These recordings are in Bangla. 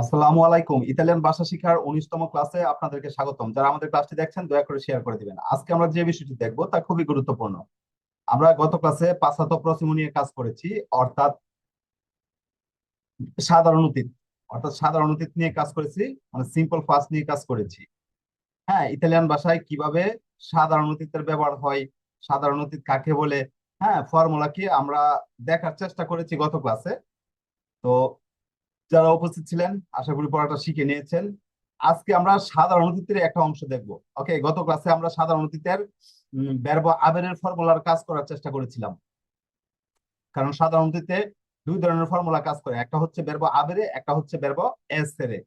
আসসালামু আলাইকুম। ইতালিয়ান ভাষা শিক্ষার উনিশতম ক্লাসে আপনাদেরকে স্বাগতম। যারা আমাদের ক্লাসটি দেখছেন, দয়া করে শেয়ার করে দিবেন। আজকে আমরা যে বিষয়টি দেখব, তা খুবই গুরুত্বপূর্ণ। আমরা গত ক্লাসে প্রসিমু নিয়ে কাজ করেছি, অর্থাৎ সাধারণ অতীত। অর্থাৎ সাধারণ অতীত নিয়ে কাজ করেছি মানে সিম্পল ফাস্ট নিয়ে কাজ করেছি। হ্যাঁ ইতালিয়ান ভাষায় কীভাবে সাধারণ অতীতের ব্যবহার হয়, সাধারণ অতীত কাকে বলে হ্যাঁ ফর্মুলা কি আমরা দেখার চেষ্টা করেছি গত ক্লাসে। তো যারা উপস্থিত ছিলেন, আশা করি পড়াটা শিখে নিয়েছেন। আজকে আমরা সাধারণ অতীতের একটা অংশ দেখব। ওকে গত ক্লাসে আমরা সাধারণ অতীতের ব্যর্ব আবেরের ফর্মুলার কাজ করার চেষ্টা করেছিলাম। কারণ সাধারণ অতীতে দুই ধরনের ফর্মুলা কাজ করে। একটা হচ্ছে ব্যর্ব আবেরে, একটা হচ্ছে ব্যর্ব এসেরে।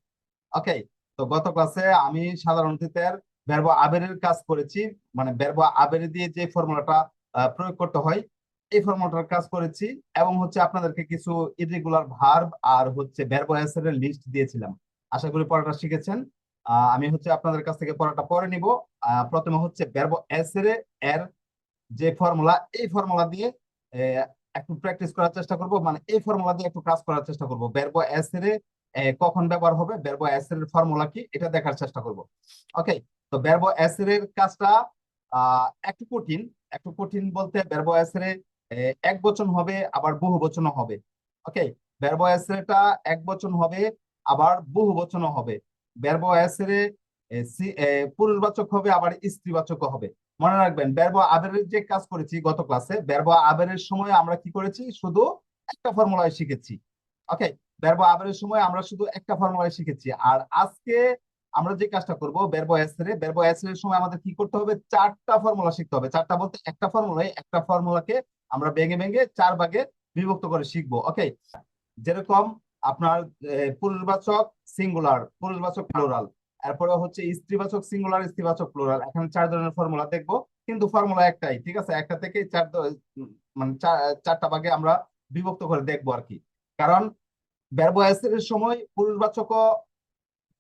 ওকে তো গত ক্লাসে আমি সাধারণ অতীতের ব্যর্ব আবেরের কাজ করেছি। মানে ব্যর্ব আবেরে দিয়ে যে ফর্মুলাটা প্রয়োগ করতে হয় এই ফর্মুলাটার কাজ করেছি এবং হচ্ছে আপনাদেরকে কিছু ইরেগুলার ভার্ব আর হচ্ছে ভার্ব এর লিস্ট দিয়েছিলাম। আশা করি পড়াটা শিখেছেন। আমি হচ্ছে আপনাদের কাছ থেকে পড়াটা পরে নিব। প্রথমে হচ্ছে ভার্ব এর এর যে ফর্মুলা এই ফর্মুলা দিয়ে একটু প্র্যাকটিস করার চেষ্টা করব। মানে এই ফর্মুলা দিয়ে একটু কাজ করার চেষ্টা করব। ভার্ব এর কখন ব্যবহার হবে ভার্ব এর ফর্মুলা কি, এটা দেখার চেষ্টা করব। ওকে তো ভার্ব এর কাজটা একটু কঠিন। একটু কঠিন বলতে ভার্ব এর এক বচন হবে, আবার বহু বচনও হবে। ওকে? ব্যর্ব এসরেটা এক বচন হবে, আবার বহু বচনও হবে। ব্যর্ব এসরে পুরুষবাচক হবে, আবার স্ত্রীবাচক হবে। মনে রাখবেন, ব্যর্ব আবেরের যে কাজ করেছি গত ক্লাসে, ব্যর্ব আবেরের সময় আমরা কি করেছি? শুধু একটা ফর্মুলায় শিখেছি। ওকে? ব্যর্ব আবেরের সময় আমরা শুধু একটা ফর্মুলায় শিখেছি। আর আজকে আমরা যে কাজটা করব ব্যর্ব এসরে ব্যর্ব এসরের সময় আমাদের কি করতে হবে? চারটা ফর্মুলা শিখতে হবে। চারটা বলতে একটা ফর্মুলায় একটা ফর্মুলাকে আমরা ভেঙে ভেঙে চার ভাগে বিভক্ত করে শিখব। ওকে যেরকম আপনার পুরুষবাচক সিঙ্গুলার পুরুষবাচক প্লুরাল এরপরে হচ্ছে স্ত্রীবাচক সিঙ্গুলার স্ত্রীবাচক প্লুরাল এখানে চার ধরনের ফর্মুলা দেখব। কিন্তু ফর্মুলা একটাই, ঠিক আছে? একটা থেকে চার মানে চারটা ভাগে আমরা বিভক্ত করে দেখব আর কি। কারণ ব্যর্ব সময় পুরুষবাচক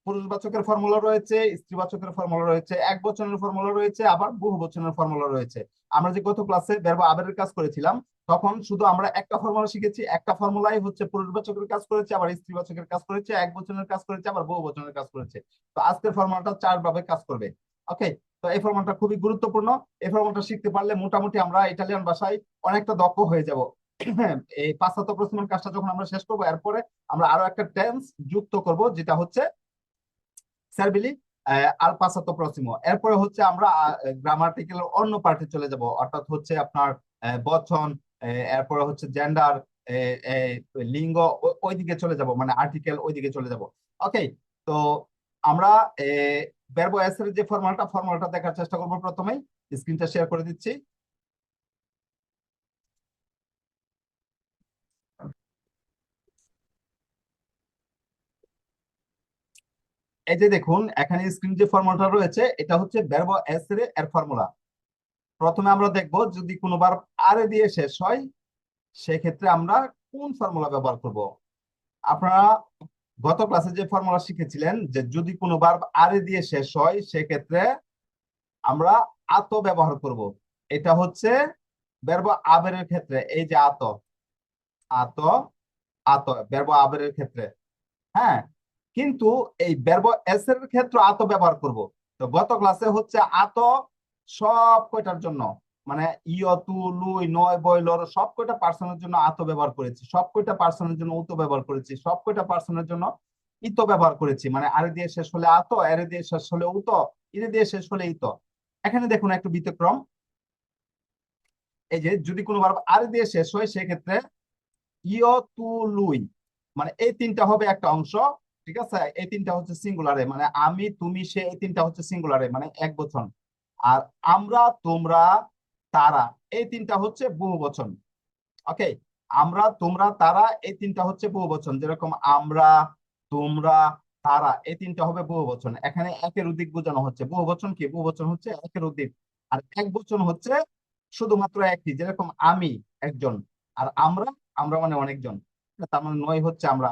পুরুষবাচকের ফর্মুলা রয়েছে, স্ত্রীবাচকের ফর্মুলা রয়েছে এক বচনের ফর্মুলা রয়েছে, আবার বহু বচনের ফর্মুলা রয়েছে। আমরা যে গত ক্লাসে ব্যর্ব আবেরের কাজ করেছিলাম, তখন শুধু আমরা একটা ফর্মুলা শিখেছি, একটা ফর্মুলাই হচ্ছে পুরুষবাচকের কাজ করেছে, আবার স্ত্রীবাচকের কাজ করেছে এক বচনের কাজ করেছে, আবার বহু বচনের কাজ করেছে। তো আজকের ফর্মুলাটা চার ভাবে কাজ করবে। ওকে তো এই ফর্মুলাটা খুবই গুরুত্বপূর্ণ। এই ফর্মুলাটা শিখতে পারলে মোটামুটি আমরা ইটালিয়ান ভাষায় অনেকটা দক্ষ হয়ে যাব। এই পাশ্চাত্য প্রশ্নের কাজটা যখন আমরা শেষ করব, এরপরে আমরা আরও একটা টেন্স যুক্ত করব, যেটা হচ্ছে সার্বিলি আল পাসাতো প্রসিমো। এরপরে হচ্ছে আমরা গ্রামাটিক্যাল অন্য পার্টে চলে যাব। অর্থাৎ হচ্ছে আপনার বচন এরপরে হচ্ছে জেন্ডার লিঙ্গ ওইদিকে চলে যাব। মানে আর্টিকেল ওইদিকে চলে যাব। ওকে, তো আমরা ব্যর্ব এস এর যে ফর্মালটা ফর্মালটা দেখার চেষ্টা করব প্রথমেই। স্ক্রিনটা শেয়ার করে দিচ্ছি। এই যে দেখুন, এখানে স্ক্রিন যে ফর্মুলাটা রয়েছে, এটা হচ্ছে ব্যর্ব এস এর এর ফর্মুলা প্রথমে আমরা দেখব যদি কোনো বার আর দিয়ে শেষ হয়, সেক্ষেত্রে আমরা কোন ফর্মুলা ব্যবহার করব? আপনারা গত ক্লাসে যে ফর্মুলা শিখেছিলেন, যে যদি কোনো বার আর এ দিয়ে শেষ হয়, সেক্ষেত্রে আমরা আত ব্যবহার করব। এটা হচ্ছে ব্যর্ব আবেরের ক্ষেত্রে, এই যে আত। আত আত ব্যর্ব আবেরের ক্ষেত্রে। হ্যাঁ? কিন্তু এই ব্যর্ব এস এর ক্ষেত্রে আত ব্যবহার করব। তো গত ক্লাসে হচ্ছে আত সব কয়টার জন্য? মানে ইয়তু লুই নয় বয়লর সব কয়টা পার্সনের জন্য আত ব্যবহার করেছি? সব কয়টা পার্সনের জন্য উত ব্যবহার করেছি? সব কয়টা পার্সনের জন্য ইত ব্যবহার করেছি? মানে আরে দিয়ে শেষ হলে আত এরে দিয়ে শেষ হলে উত ইরে দিয়ে শেষ হলে ইত এখানে দেখুন একটু ব্যতিক্রম এই যে যদি কোনো বার আরে দিয়ে শেষ হয়, সেক্ষেত্রে ইয়তু লুই মানে এই তিনটা হবে একটা অংশ। ঠিক আছে? এই তিনটা হচ্ছে সিঙ্গুলারে মানে আমি, তুমি, সে, এই তিনটা হচ্ছে সিঙ্গুলারে মানে এক বচন। আর আমরা, তোমরা, তারা, এই তিনটা হচ্ছে বহু বচন। ওকে আমরা, তোমরা, তারা, এই তিনটা হচ্ছে বহু বচন। যেরকম আমরা, তোমরা, তারা, এই তিনটা হবে বহু বচন। এখানে একের উদ্দিক বোঝানো হচ্ছে। বহু বচন কি? বহু বচন হচ্ছে একের উদ্দিক আর এক বচন হচ্ছে শুধুমাত্র একটি। যেরকম আমি একজন। আর আমরা আমরা মানে অনেকজন। তার মানে নয় হচ্ছে আমরা।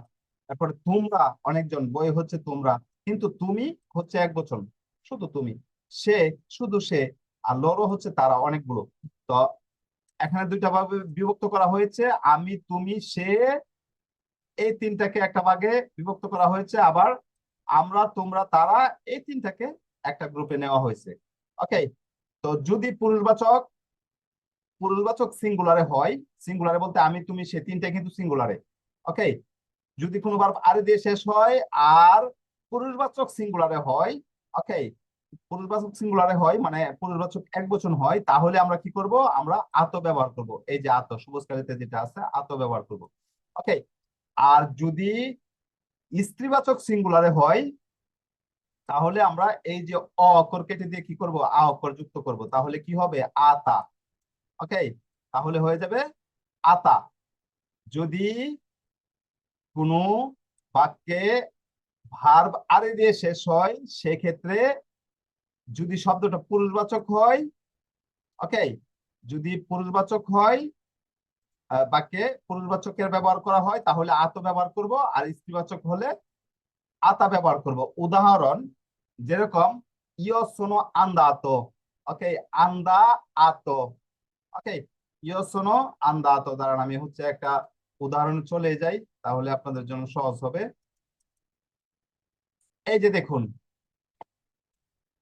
তারপরে তোমরা, অনেকজন, বই হচ্ছে তোমরা। কিন্তু তুমি হচ্ছে এক বচন শুধু তুমি। সে, শুধু সে, আর লরো হচ্ছে তারা অনেকগুলো। তো এখানে দুইটা ভাবে বিভক্ত করা হয়েছে। আমি, তুমি, সে, এই তিনটাকে একটা ভাগে বিভক্ত করা হয়েছে। আবার আমরা, তোমরা, তারা এই তিনটাকে একটা গ্রুপে নেওয়া হয়েছে। ওকে? তো যদি পুরুষবাচক পুরুষবাচক সিঙ্গুলারে হয়, সিঙ্গুলারে বলতে আমি, তুমি, সে তিনটা কিন্তু সিঙ্গুলারে। ওকে? যদি কোনো ভার্ব আরে দিয়ে শেষ হয়, আর পুরুষবাচক সিঙ্গুলারে হয় ওকে পুরুষবাচক সিঙ্গুলারে হয় মানে পুরুষবাচক এক বচন হয়, তাহলে আমরা কি করব? আমরা আত ব্যবহার করব। এই যে আত, সবুজকালিতে যেটা আছে, আত ব্যবহার করব ওকে আর যদি স্ত্রীবাচক সিঙ্গুলারে হয়, তাহলে আমরা এই যে অ অক্ষর কেটে দিয়ে কি করব? আ অক্ষর যুক্ত করব। তাহলে কি হবে? আতা ওকে তাহলে হয়ে যাবে আতা। যদি কোনো বাক্যে ভার্ব আরে দিয়ে শেষ হয়, সেক্ষেত্রে যদি শব্দটা পুরুষবাচক হয় ওকে যদি পুরুষবাচক হয় বাক্যে পুরুষবাচকের ব্যবহার করা হয়, তাহলে আত ব্যবহার করব, আর স্ত্রীবাচক হলে আতা ব্যবহার করব। উদাহরণ, যেরকম, ইয় সোনো আন্দা আতো ওকে আন্দা আত ওকে ইয় সোনো আন্দা আতো, দাঁড়ান, আমি হচ্ছে একটা উদাহরণ চলে যাই, তাহলে আপনাদের জন্য সহজ হবে। এই যে দেখুন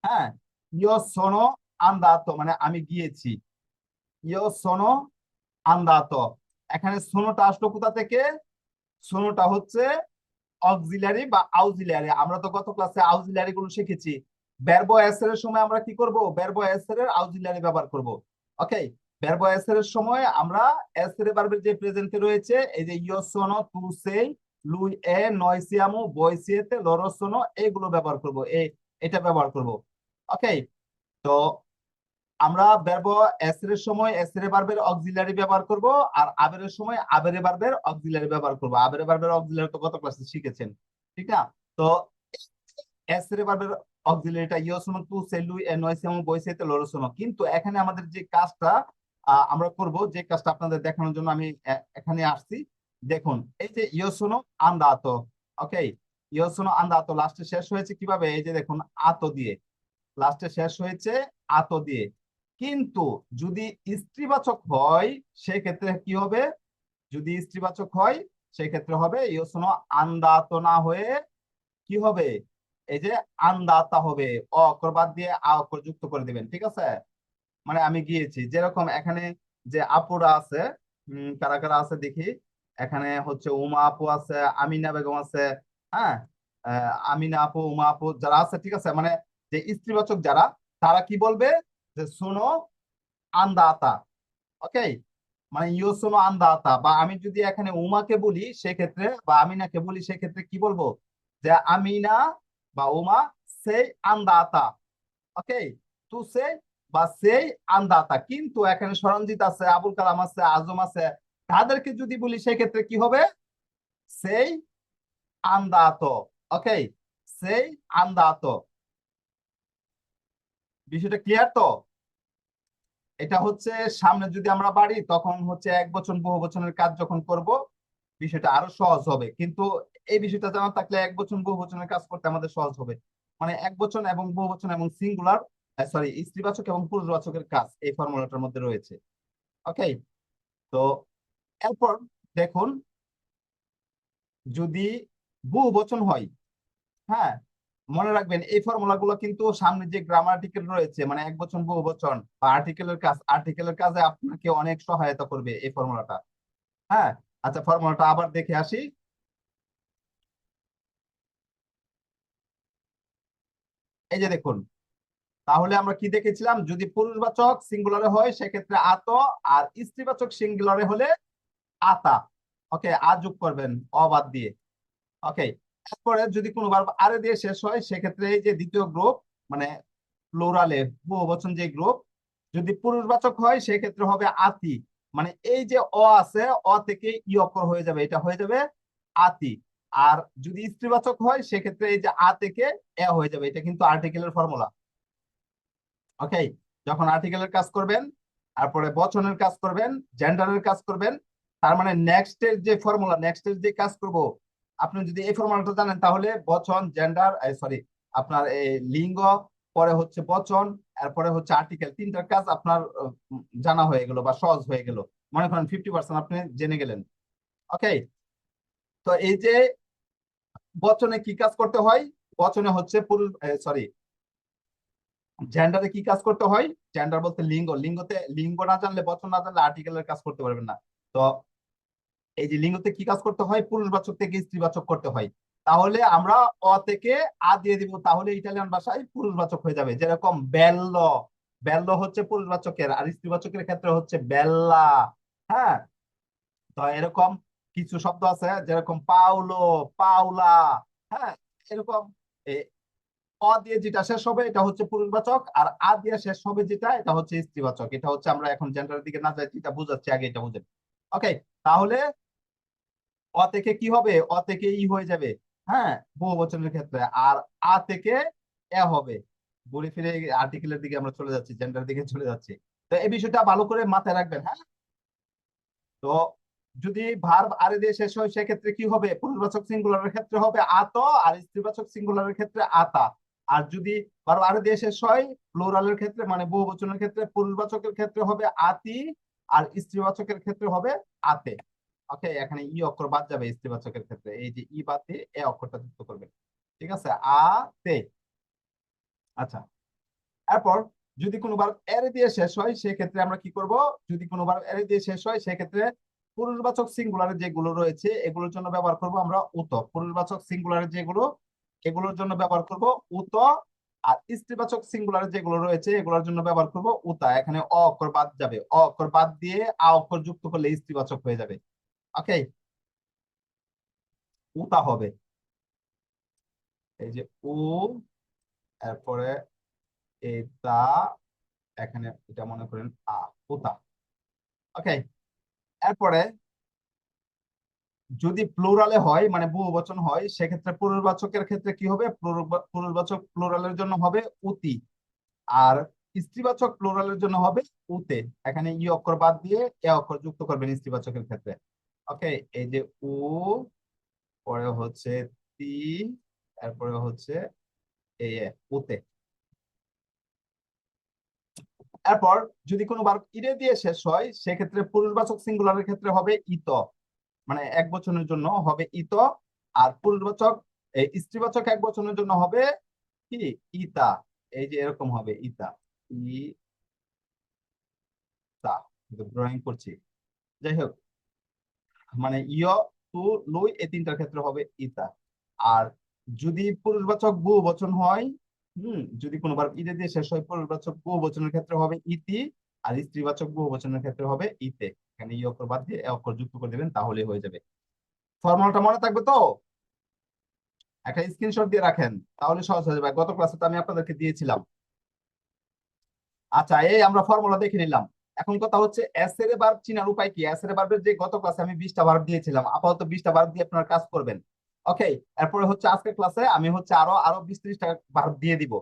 হ্যাঁ ইয় সোনো আন্দাতো মানে আমি গিয়েছি। ইয় সোনো আন্দাতো। এখানে সোনোটা আসলো কোথা থেকে? সোনোটা হচ্ছে অক্সিলারি বা আউজিলারি আমরা তো গত ক্লাসে আউজিলারি গুলো শিখেছি। এসের এর সময় আমরা কি করব? এসের এর আউজিলারি ব্যবহার করব। ওকে ভার্ব এসের এর সময় আমরা এসের ভার্বের যে প্রেজেন্টে রয়েছে, এই যে ইয় সোনো, তু সেই, লুই এ নয়সিয়ামু বয়সিয়েতে লরসোনো এগুলো ব্যবহার করব এই এটা ব্যবহার করব। ওকে তো আমরা ভার্ব এসের এর সময় এসের ভার্বের অক্সিলারি ব্যবহার করব, আর আবেরের সময় আবেরে ভার্বের অক্সিলারি ব্যবহার করব। আবেরে ভার্বের অক্সিলারি তো গত ক্লাসে শিখেছেন, ঠিক না? তো এসের ভার্বের অক্সিলারিটা ইয়োসোনো তু সেলু এ নয়সিয়ামু বয়সিয়েতে লরসোনো কিন্তু এখানে আমাদের যে কাজটা আমরা করব যে কাজটা আপনাদের দেখানোর জন্য আমি এখানে আসছি। দেখুন, এই যে ইয়োসোনো আন্দাতো ওকে ইয়োসোনো আন্দাতো লাস্টে শেষ হয়েছে কীভাবে? এই যে দেখুন, আতো দিয়ে। লাস্টে শেষ হয়েছে আতো দিয়ে। কিন্তু যদি স্ত্রীবাচক হয়, সেক্ষেত্রে কি হবে? যদি স্ত্রীবাচক হয়, সেক্ষেত্রে হবে ইয়োসোনো আন্দাতো না হয়ে কি হবে? এই যে আন্দাতা হবে। অ, অক্ষর বাদ দিয়ে আ, অক্ষর যুক্ত করে দিবেন, ঠিক আছে? মানে আমি গিয়েছি। যেরকম এখানে যে আপুরা আছে কারা কারা আছে দেখি। এখানে হচ্ছে উমা আপু আছে, আমিনা বেগম আছে হ্যাঁ? আমিনা আপু, উমা আপু যারা আছে, ঠিক আছে? মানে যে স্ত্রীবাচক যারা, তারা কি বলবে? যে শোনো আন্দাতা, ওকে? মানে ইউ শোনো আন্দাতা। বা আমি যদি এখানে উমাকে বলি, সেক্ষেত্রে বা আমিনাকে বলি, সেক্ষেত্রে কি বলব? যে আমিনা বা উমা সেই আন্দাতা, ওকে? তু সে বা সেই আন্দাতা, কিন্তু এখানে সরঞ্জিত আছে, আবুল কালাম আছে, আজম আছে, তাদেরকে যদি বলি সেক্ষেত্রে কি হবে? সেই আন্দাত ওকে সেই আন্দাত। বিষয়টা ক্লিয়ার তো? এটা হচ্ছে সামনে যদি আমরা বাড়ি, তখন হচ্ছে এক বছর বহু বচনের কাজ যখন করব, বিষয়টা আরও সহজ হবে। কিন্তু এই বিষয়টা জানা থাকলে এক বছর বহু বচনের কাজ করতে আমাদের সহজ হবে। মানে এক বছর এবং বহু বচন এবং সিঙ্গুলার সরি স্ত্রীবাচক এবং পুরুষবাচকের কাজ এই ফর্মুলাটার মধ্যে রয়েছে। ওকে তো এরপর দেখুন, যদি বহু বচন হয় হ্যাঁ মনে রাখবেন এই ফর্মুলা গুলো কিন্তু সামনে যে গ্রামার আর্টিকেল রয়েছে মানে এক বচন বহু বচন বা আর্টিকেলের কাজ আর্টিকেলের কাজে আপনাকে অনেক সহায়তা করবে এই ফর্মুলাটা। হ্যাঁ আচ্ছা ফর্মুলাটা আবার দেখে আসি। এই যে দেখুন তাহলে আমরা কি দেখেছিলাম? যদি পুরুষবাচক সিঙ্গুলারে হয়, সেক্ষেত্রে আত, আর স্ত্রীবাচক সিঙ্গুলারে হলে আতা। ওকে আ যোগ করবেন অবাদ দিয়ে। ওকে তারপরে যদি কোনো বার আরে দিয়ে শেষ হয়, সেক্ষেত্রে এই যে দ্বিতীয় গ্রুপ মানে প্লুরালে বহুবচন যে গ্রুপ যদি পুরুষবাচক হয়, সেক্ষেত্রে হবে আতি। মানে এই যে অ আছে, অ থেকে ই অক্ষর হয়ে যাবে, এটা হয়ে যাবে আতি। আর যদি স্ত্রীবাচক হয়, সেক্ষেত্রে এই যে আ থেকে এ হয়ে যাবে, এটা কিন্তু আর্টিকেলের ফর্মুলা ওকে যখন আর্টিকেলের কাজ করবেন, তারপরে বচনের কাজ করবেন জেন্ডারের কাজ করবেন, তার মানে নেক্সট এর যে ফর্মুলা নেক্সট এর যে কাজ করব, আপনি যদি এই ফর্মুলাটা জানেন, তাহলে বচন জেন্ডার সরি আপনার এই লিঙ্গ, পরে হচ্ছে বচন, এরপরে হচ্ছে আর্টিকেল তিনটার কাজ আপনার জানা হয়ে গেল বা সহজ হয়ে গেল। মনে করেন ফিফটি পার্সেন্ট আপনি জেনে গেলেন। ওকে তো এই যে বচনে কি কাজ করতে হয়? বচনে হচ্ছে পুরুষ সরি জেন্ডারে কি কাজ করতে হয়? জেন্ডার বলতে লিঙ্গ। লিঙ্গতে, লিঙ্গ না জানলে, বচন না জানলে আর্টিকেলের কাজ করতে পারবেন না। তো এই যে লিঙ্গতে কি কাজ করতে হয়? পুরুষবাচক থেকে স্ত্রীবাচক করতে হয়। তাহলে আমরা অ থেকে আ দিয়ে দিব, তাহলে ইটালিয়ান ভাষায় পুরুষবাচক হয়ে যাবে। যেরকম বেল্ল। বেল্ল হচ্ছে পুরুষবাচকের, আর স্ত্রীবাচকের ক্ষেত্রে হচ্ছে বেল্লা। হ্যাঁ? তো এরকম কিছু শব্দ আছে, যেরকম পাউলো পাউলা হ্যাঁ? এরকম অ দিয়ে যেটা শেষ হবে, এটা হচ্ছে পুরুষবাচক আর আ দিয়ে শেষ হবে যেটা, এটা হচ্ছে স্ত্রীবাচক। এটা হচ্ছে আমরা এখন জেন্ডারের দিকে না যাই, যেটা বুঝাচ্ছি, আগে এটা বুঝেন ওকে তাহলে অ থেকে কি হবে? অ থেকে ই হয়ে যাবে হ্যাঁ বহু বচনের ক্ষেত্রে। আর আ থেকে এ হবে। ঘুরে ফিরে আর্টিকেলের দিকে আমরা চলে যাচ্ছি জেন্ডার দিকে চলে যাচ্ছি। তো এই বিষয়টা ভালো করে মাথায় রাখবেন হ্যাঁ? তো যদি ভার্ব আরে দিয়ে শেষ হয়, সেক্ষেত্রে কি হবে? পুরুষবাচক সিঙ্গুলারের ক্ষেত্রে হবে আত আর স্ত্রীবাচক সিঙ্গুলারের ক্ষেত্রে আতা আর যদি আরে দিয়ে শেষ হয় ক্ষেত্রে মানে বহুবচনের ক্ষেত্রে পুরুষবাচকের ক্ষেত্রে হবে আতি আর স্ত্রীবাচকের ক্ষেত্রে হবে আতে। ওকে, এখানে ই অক্ষর বাদ যাবে স্ত্রীবাচকের ক্ষেত্রে। এই যে ই বাদ দিয়ে এ অক্ষরটা যুক্ত করবেন ঠিক আছে? আ তে আচ্ছা। এরপর যদি কোনো বার এরে দিয়ে শেষ হয়, সেক্ষেত্রে আমরা কি করব? যদি কোনো বার এরে দিয়ে শেষ হয়, সেক্ষেত্রে পুরুষবাচক সিঙ্গুলারে যেগুলো রয়েছে, এগুলোর জন্য ব্যবহার করব আমরা উত। পুরুষবাচক সিঙ্গুলারে যেগুলো এগুলোর জন্য ব্যবহার করব উত আর স্ত্রীবাচক সিঙ্গুলারে যেগুলো রয়েছে, এগুলোর জন্য ব্যবহার করব উতা। এখানে অ অক্ষর বাদ যাবে। অ অক্ষর বাদ দিয়ে আ অক্ষর যুক্ত করলে স্ত্রীবাচক হয়ে যাবে। ওকে? উতা হবে। এই যে উ, এরপরে এটা, এখানে এটা মনে করেন আ, উতা। ওকে? এরপরে যদি প্লোরালে হয় মানে বহুবচন হয়, সেক্ষেত্রে পুরুষবাচকের ক্ষেত্রে কি হবে? পুরুষবাচক প্লুরালের জন্য হবে উতি। আর স্ত্রীবাচক প্লুরালের জন্য হবে উতে। এখানে ই অক্ষর বাদ দিয়ে এ অক্ষর যুক্ত করবেন স্ত্রীবাচকের ক্ষেত্রে। ওকে, এই যে উ, পরে হচ্ছে তি তারপরে হচ্ছে এই উতে। এরপর যদি কোনো বার ইরে দিয়ে শেষ হয়, সেক্ষেত্রে পুরুষবাচক সিঙ্গুলারের ক্ষেত্রে হবে ইত। মানে এক বছরের জন্য হবে ইত, আর পুরুষবাচক স্ত্রীবাচক এক বছরের জন্য হবে কি? ইতা। এই যে এরকম হবে, ইতা। ড্রয়িং করছি। যাই হোক। মানে ইয় তু, লুই এই তিনটার ক্ষেত্রে হবে ইতা। আর যদি পুরুষবাচক বহু বচন হয়, হম, যদি কোনোবার ইতে দিয়ে শেষ হয়, পুরুষবাচক বহু বচনের ক্ষেত্রে হবে ইতি, আর স্ত্রীবাচক বহু বচনের ক্ষেত্রে হবে ইতে। এখানে ই অক্ষর বাদ দিয়ে এ অক্ষর যুক্ত করে দেবেন তাহলে হয়ে যাবে। ফর্মুলাটা মনে থাকবে তো? একটা স্ক্রিনশট দিয়ে রাখেন, তাহলে সহজ হয়ে যাবে। গত ক্লাসে তো আমি আপনাদেরকে দিয়েছিলাম। আচ্ছা এই আমরা ফর্মুলা দেখে নিলাম। এখন কথা হচ্ছে এস এর ভার্ব চিনার উপায় কি? এস এর ভার্বের যে গত ক্লাসে আমি বিশটা ভার্ব দিয়েছিলাম, আপাতত বিশটা বার দিয়ে আপনারা কাজ করবেন। ওকে এরপরে হচ্ছে আজকের ক্লাসে আমি হচ্ছে আরও আরও বিশ ত্রিশটা বার দিয়ে দিব।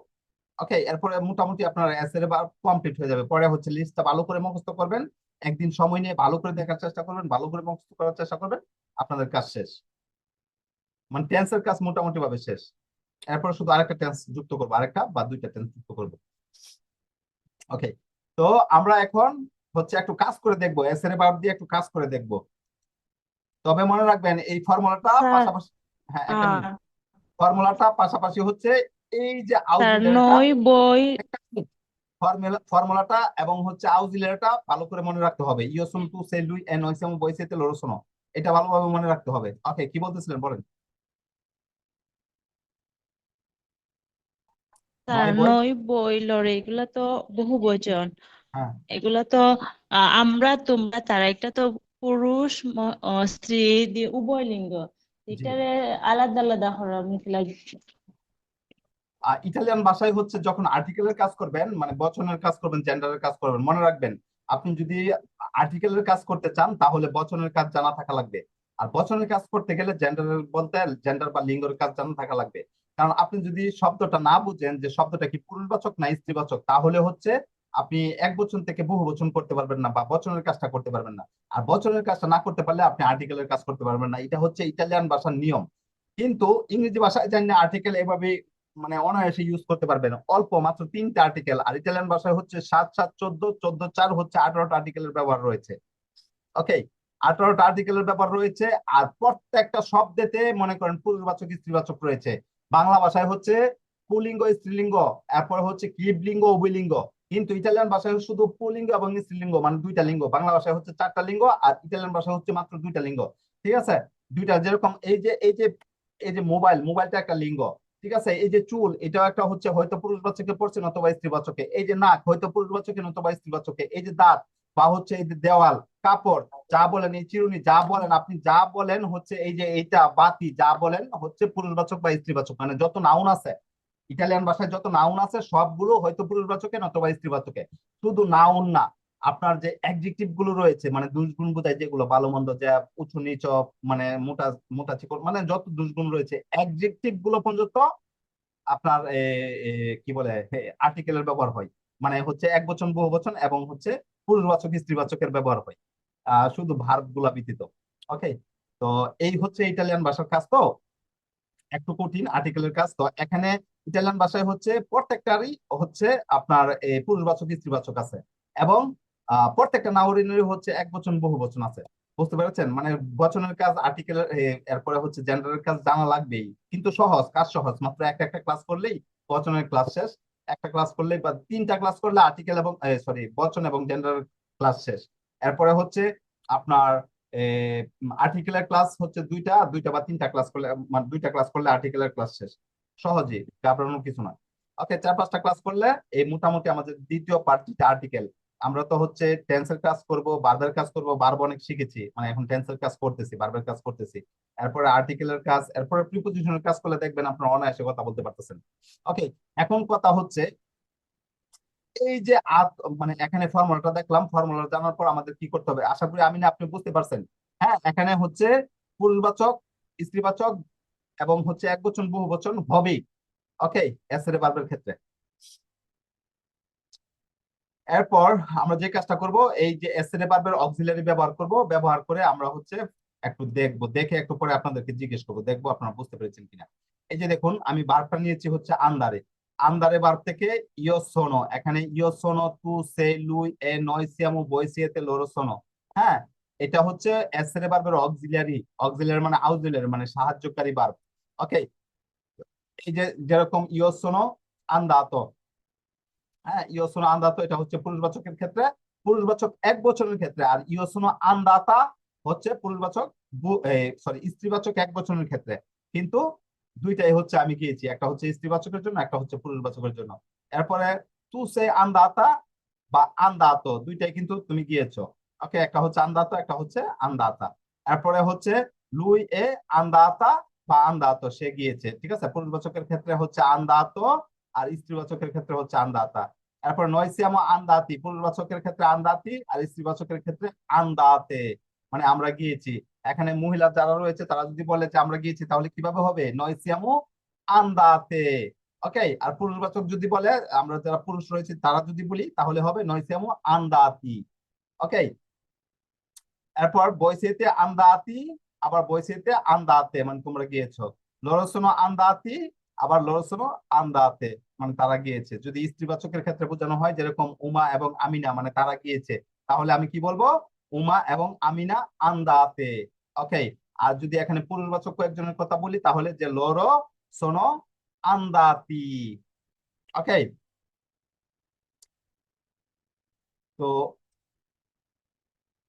ওকে এরপরে মোটামুটি আপনার এস এর ভার্ব কমপ্লিট হয়ে যাবে। পরে হচ্ছে লিস্টটা ভালো করে মুখস্থ করবেন। একদিন সময় নিয়ে ভালো করে দেখার চেষ্টা করবেন ভালো করে মুখস্থ করার চেষ্টা করবেন আপনাদের কাজ শেষ। মানে টেন্সের কাজ মোটামুটি ভাবে শেষ। এরপর শুধু আরেকটা টেন্স যুক্ত করব আরেকটা বা দুইটা টেন্স যুক্ত করব। ওকে তো আমরা এখন হচ্ছে একটু কাজ করে দেখব এস এর ভার্ব দিয়ে একটু কাজ করে দেখব। তবে মনে রাখবেন এই ফর্মুলাটা পাশাপাশি হ্যাঁ একটা ফর্মুলাটা পাশাপাশি হচ্ছে এই যে আউজিলারিটা নই বই। ফর্মুলা ফর্মুলাটা এবং হচ্ছে আউজিলারিটা ভালো করে মনে রাখতে হবে। ইয়োসুম টু সেলুই এন ওইসাম বইসেতে লরোসোনো। এটা ভালোভাবে মনে রাখতে হবে। ওকে কি বলতেছিলেন বলেন? স্যার নয় বই নই বই লড়ে এগুলা তো বহু বচন হ্যাঁ। এগুলা তো আহ, আমরা তোমরা তারা একটা তো পুরুষ আহ, স্ত্রী উভয় লিঙ্গ। জি। এটারে আলাদা আলাদা আর ইটালিয়ান ভাষায় হচ্ছে যখন আর্টিকেলের কাজ করবেন মানে বচনের কাজ করবেন জেন্ডারের কাজ করবেন, মনে রাখবেন, আপনি যদি আর্টিকেলের কাজ করতে চান, তাহলে বচনের কাজ জানা থাকা লাগবে। আর বচনের কাজ করতে গেলে জেন্ডারের বলতে জেন্ডার বা লিঙ্গের কাজ জানা থাকা লাগবে। কারণ আপনি যদি শব্দটা না বুঝেন, যে শব্দটা কি পুরুষবাচক না স্ত্রীবাচক, তাহলে হচ্ছে আপনি এক বচন থেকে বহু বচন করতে পারবেন না বা বচনের কাজটা করতে পারবেন না। আর বচনের কাজটা না করতে পারলে আপনি আর্টিকেলের কাজ করতে পারবেন না। এটা হচ্ছে ইটালিয়ান ভাষার নিয়ম। কিন্তু ইংরেজি ভাষায় জানি আর্টিকেল এভাবে মানে অনায়াসে ইউজ করতে পারবেন। অল্প মাত্র তিনটা আর্টিকেল আর ইটালিয়ান ভাষায় হচ্ছে সাত সাত, চোদ্দ চোদ্দ, চার হচ্ছে আঠারোটা আর্টিকেলের ব্যবহার রয়েছে। ওকে আঠারোটা আর্টিকেলের ব্যাপার রয়েছে। আর প্রত্যেকটা শব্দেতে মনে করেন পুরুষবাচক, স্ত্রীবাচক রয়েছে। বাংলা ভাষায় হচ্ছে পুলিঙ্গ, স্ত্রীলিঙ্গ। এরপর হচ্ছে ক্লিবলিঙ্গ উভয়লিঙ্গ কিন্তু ইটালিয়ান ভাষায় শুধু পুলিঙ্গ এবং স্ত্রীলিঙ্গ মানে দুইটা লিঙ্গ। বাংলা ভাষায় হচ্ছে চারটা লিঙ্গ আর ইটালিয়ান ভাষায় হচ্ছে মাত্র দুইটা লিঙ্গ। ঠিক আছে? দুইটা যেরকম এই যে এই যে এই যে মোবাইল মোবাইলটা একটা লিঙ্গ। ঠিক আছে? এই যে চুল, এটাও একটা হচ্ছে হয়তো পুরুষবাচকে পড়ছে নতুবা স্ত্রীবাচকে এই যে নাক, হয়তো পুরুষবাচকে নতুবা স্ত্রীবাচকে এই যে দাঁত বা হচ্ছে এই যে দেওয়াল, কাপড়, যা বলেন, এই চিরুনি, যা বলেন, আপনি যা বলেন হচ্ছে এই যে এইটা, বাতি, যা বলেন হচ্ছে পুরুষবাচক বা স্ত্রীবাচক মানে যত নাউন আছে, ইটালিয়ান ভাষায় যত নাউন আছে, সবগুলো হয়তো পুরুষবাচকে নতুবা স্ত্রীবাচকে শুধু নাউন না আপনার যে অ্যাডজেক্টিভগুলো রয়েছে মানে দুষ্গুণ বোঝায় যেগুলো ভালো মন্দ যে উঁচু নিচ মানে মোটা মোটা চিকন মানে যত দুষ্গুণ রয়েছে অ্যাডজেক্টিভগুলো পর্যন্ত আপনার কি বলে আর্টিকেলের ব্যবহার হয়। মানে হচ্ছে এক বচন বহু বচন এবং হচ্ছে পুরুষবাচক স্ত্রীবাচকের ব্যবহার হয়। শুধু ভার্বগুলা ব্যতীত ওকে তো এই হচ্ছে ইটালিয়ান ভাষার কাজ তো? একটু কঠিন আর্টিকেলের কাজ। তো এখানে ইটালিয়ান ভাষায় হচ্ছে প্রত্যেকটারই হচ্ছে আপনার পুরুষবাচক স্ত্রীবাচক আছে এবং প্রত্যেকটা নাউরিনেরই হচ্ছে এক বচন, বহু বচন আছে। বুঝতে পেরেছেন? মানে বচনের কাজ আর্টিকেলের এরপরে হচ্ছে জেন্ডারের কাজ জানা লাগবেই। কিন্তু সহজ, কাজ সহজ। মাত্র একটা একটা ক্লাস করলেই বচনের ক্লাস শেষ। একটা ক্লাস করলেই বা তিনটা ক্লাস করলে আর্টিকেল এবং সরি বচন এবং জেন্ডারের ক্লাস শেষ। এরপরে হচ্ছে আপনার আর্টিকেলের ক্লাস হচ্ছে দুইটা দুইটা বা তিনটা ক্লাস করলে মানে দুইটা ক্লাস করলে আর্টিকেলের ক্লাস শেষ। সহজেই, ঘাবড়ানোর কিছু না ওকে চার পাঁচটা ক্লাস করলে এই মোটামুটি আমাদের দ্বিতীয় পার্ট যেটা আর্টিকেল আমরা তো হচ্ছে টেন্সের কাজ করব বারবার কাজ করব বারবার অনেক শিখেছি। মানে এখন টেন্সের কাজ করতেছি বারবার কাজ করতেছি। এরপরে আর্টিকেলের কাজ, এরপরে প্রিপোজিশনের কাজ করলে দেখবেন আপনারা অনায়াসে কথা বলতে পারতেছেন। ওকে এখন কথা হচ্ছে, এই যে মানে এখানে ফর্মুলাটা দেখলাম ফর্মুলা জানার পর আমাদের কি করতে হবে? আশা করি আমি না আপনি বুঝতে পারছেন। হ্যাঁ এখানে হচ্ছে পুরুষবাচক স্ত্রীবাচক এবং হচ্ছে এক বচন বহু বচন হবেই। ওকে এস এর বার্বের ক্ষেত্রে। এরপর আমরা যে কাজটা করব, এই যে এস এর বার্বের অক্সিলারি ব্যবহার করব, ব্যবহার করে আমরা হচ্ছে একটু দেখব, দেখে একটু পরে আপনাদেরকে জিজ্ঞেস করব, দেখব আপনারা বুঝতে পেরেছেন কিনা। এই যে দেখুন, আমি বার্বটা নিয়েছি হচ্ছে আন্দারে আন্দারে বার্ব থেকে ইও সোনো এখানে ইও সোনো তু, সে, লুই, এ নয়সিয়ামো বয়সিয়েতে লোরো সোনো হ্যাঁ এটা হচ্ছে এস এর বার্বের অক্সিলারি অক্সিলারি মানে আউক্সিলারি মানে সাহায্যকারী বার্ব ওকে এই যে যেরকম ইও সোনো আন্দাতো। হ্যাঁ ইয়োসোনো আন্দাতো এটা হচ্ছে পুরুষবাচকের ক্ষেত্রে পুরুষবাচক এক বছরের ক্ষেত্রে, আর ইয়োসোনো আন্দাতা হচ্ছে পুরুষবাচক সরি স্ত্রীবাচক এক বছরের ক্ষেত্রে। কিন্তু দুইটাই হচ্ছে আমি গিয়েছি, একটা হচ্ছে স্ত্রীবাচকের জন্য, একটা হচ্ছে পুরুষবাচকের জন্য। এরপরে তু সে আন্দাতা বা আন্দাতো, দুইটাই কিন্তু তুমি গিয়েছো। ওকে, একটা হচ্ছে আন্দাতো, একটা হচ্ছে আন্দাতা। এরপরে হচ্ছে লুই এ আন্দাতা বা আন্দাতো, সে গিয়েছে, ঠিক আছে? পুরুষবাচকের ক্ষেত্রে হচ্ছে আন্দাতো, আর স্ত্রীবাচকের ক্ষেত্রে হচ্ছে আন্দাতা। এরপর নয়সিয়ামো আন্দাতি পুরুষবাচকের ক্ষেত্রে আন্দাতি আর স্ত্রীবাচকের ক্ষেত্রে আন্দাতে। মানে আমরা গিয়েছি। এখানে মহিলা যারা রয়েছে, তারা যদি বলে যে আমরা গিয়েছি, তাহলে কীভাবে হবে? নয়সিয়ামো আন্দাতে। ওকে? আর পুরুষবাচক যদি বলে, আমরা যারা পুরুষ রয়েছে, তারা যদি বলি, তাহলে হবে নয়সিয়ামো আন্দাতি। ওকে? এরপর বয়সেতে আন্দাতি, আবার বয়সেতে আন্দাতে মানে তোমরা গিয়েছো। লরসনো আন্দাতি আবার লরসনো আন্দাতে মানে তারা গিয়েছে। যদি স্ত্রীবাচকের ক্ষেত্রে বোঝানো হয় যেরকম উমা এবং আমিনা মানে তারা গিয়েছে, তাহলে আমি কি বলব? উমা এবং আমিনা আন্দাতে। ওকে আর যদি এখানে পুরুষবাচক কয়েকজনের কথা বলি, তাহলে যে লরো সোনো আন্দাতি। ওকে তো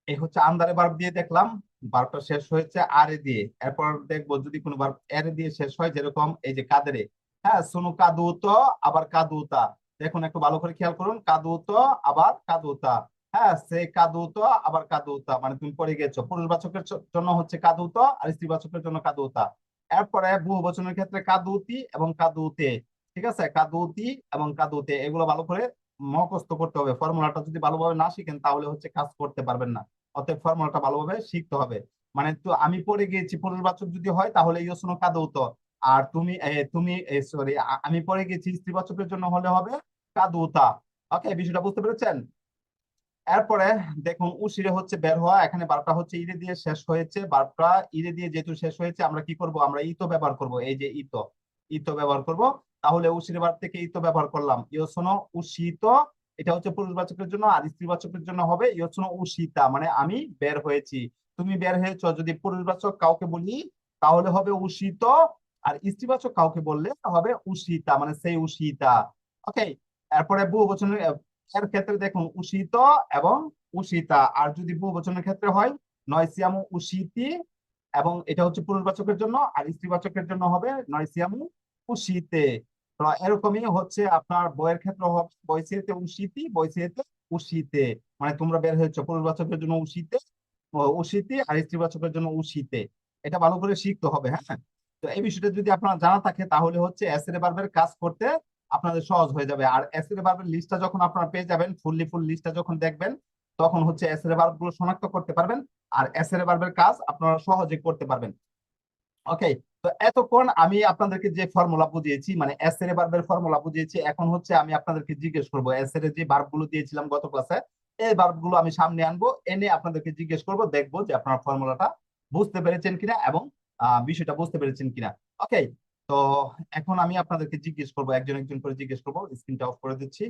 এই হচ্ছে আন্দারে বার্ব দিয়ে দেখলাম। বার্বটা শেষ হয়েছে, আরে দিয়ে। এরপর দেখব যদি কোনো বার্ব এরে দিয়ে শেষ হয়, যেরকম এই যে কাদেরে। হ্যাঁ সুনু কাদুত, আবার কাদুতা। দেখুন, একটু ভালো করে খেয়াল করুন, কাদুত, আবার কাদুতা। হ্যাঁ সে কাদুত, আবার কাদুতা। মানে তুমি পড়ে গেছো। পুরুষবাচকের চ- জন্য হচ্ছে কাদুত, আর স্ত্রীবাচকের জন্য কাদুতা। এরপরে বহু বচনের ক্ষেত্রে কাদুতি এবং কাদুতে। ঠিক আছে? কাদুতি এবং কাদুতে। এগুলো ভালো করে মুখস্থ করতে হবে। ফর্মুলাটা যদি ভালোভাবে না শিখেন, তাহলে হচ্ছে কাজ করতে পারবেন না। অতএব ফর্মুলাটা ভালোভাবে শিখতে হবে। মানে তো আমি পড়ে গিয়েছি পুরুষবাচক যদি হয় তাহলে ইয়োসনো কাদুত আর তুমি তুমি সরি আমি পড়ে গেছি স্ত্রীবাচকের জন্য হলে হবে কাদুতা ওকে বিষয়টা বুঝতে পেরেছেন? এরপরে দেখুন উশিরে হচ্ছে বের হওয়া, এখানে বারটা হচ্ছে ইরে দিয়ে শেষ হয়েছে, বারটা ইরে দিয়ে যেহেতু শেষ হয়েছে, আমরা কি করব? আমরা ইতো ব্যবহার করব, এই যে ইতো। ইতো ব্যবহার করব, তাহলে উশিরে বার থেকে ইতো ব্যবহার করলাম। ইয়োসনো উশিত এটা হচ্ছে পুরুষবাচকের জন্য আর স্ত্রীবাচকের জন্য হবে উশিতা মানে আমি বের হয়েছি। তুমি বের হয়েছ যদি পুরুষবাচক কাউকে বলি তাহলে হবে উষিত আর স্ত্রীবাচক কাউকে বললে হবে উষিতা মানে সেই উষিতা। ওকে এরপরে বহুবচনের আহ, এর ক্ষেত্রে দেখুন উষিত এবং উষিতা। আর যদি বহু বহুবচনের ক্ষেত্রে হয় নয়সিয়ামু উষিতি এবং এটা হচ্ছে পুরুষবাচকের জন্য আর স্ত্রীবাচকের জন্য হবে নয়সিয়ামু উষিতে। তো এরকমই হচ্ছে আপনার বইয়ের ক্ষেত্রে হবে বয়সিতে উষিতি বয়সিতে উষিতে। মানে তোমরা বের হয়েছো পুরুষবাচকের জন্য উষিতে, ও উষিতি আর স্ত্রীবাচকের জন্য উষিতে। এটা ভালো করে শিখতে হবে হ্যাঁ? তো এই বিষয়টা যদি আপনার জানা থাকে, তাহলে হচ্ছে এসএর ভার্বের কাজ করতে আপনাদের সহজ হয়ে যাবে। আর এসএর ভার্বের লিস্টটা যখন আপনারা পেয়ে যাবেন ফুললি ফুল লিস্টটা যখন দেখবেন, তখন হচ্ছে এসএর ভার্বগুলো শনাক্ত করতে পারবেন। আর এসএর ভার্বের কাজ আপনারা সহজে করতে পারবেন। ওকে তো এতক্ষণ আমি আপনাদেরকে যে ফর্মুলা বুঝিয়েছি মানে এস এর ভার্বের ফর্মুলা বুঝিয়েছি এখন হচ্ছে আমি আপনাদেরকে জিজ্ঞেস করব। এস এর যে ভার্বগুলো দিয়েছিলাম গত ক্লাসে এই ভার্বগুলো আমি সামনে আনব, এনে আপনাদেরকে জিজ্ঞেস করব, দেখব যে আপনারা ফর্মুলাটা বুঝতে পেরেছেন কিনা এবং বিষয়টা বুঝতে পেরেছেন কিনা। ওকে তো এখন আমি আপনাদেরকে জিজ্ঞেস করব, একজন একজন করে জিজ্ঞেস করব স্ক্রিনটা অফ করে দিচ্ছি।